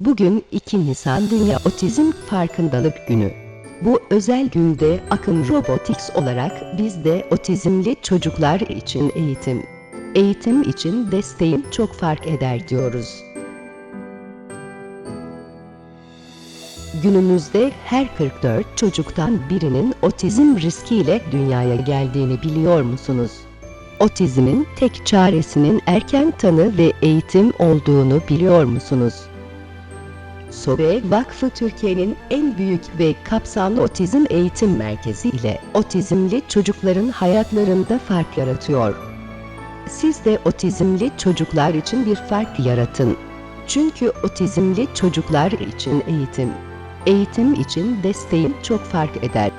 Bugün 2 Nisan Dünya Otizm Farkındalık Günü. Bu özel günde Akın Robotics olarak biz de otizmli çocuklar için eğitim, eğitim için desteğim çok fark eder diyoruz. Günümüzde her 44 çocuktan birinin otizm riskiyle dünyaya geldiğini biliyor musunuz? Otizmin tek çaresinin erken tanı ve eğitim olduğunu biliyor musunuz? SOBE Vakfı Türkiye'nin en büyük ve kapsamlı otizm eğitim merkezi ile otizmli çocukların hayatlarında fark yaratıyor. Siz de otizmli çocuklar için bir fark yaratın. Çünkü otizmli çocuklar için eğitim, eğitim için desteğim çok fark eder.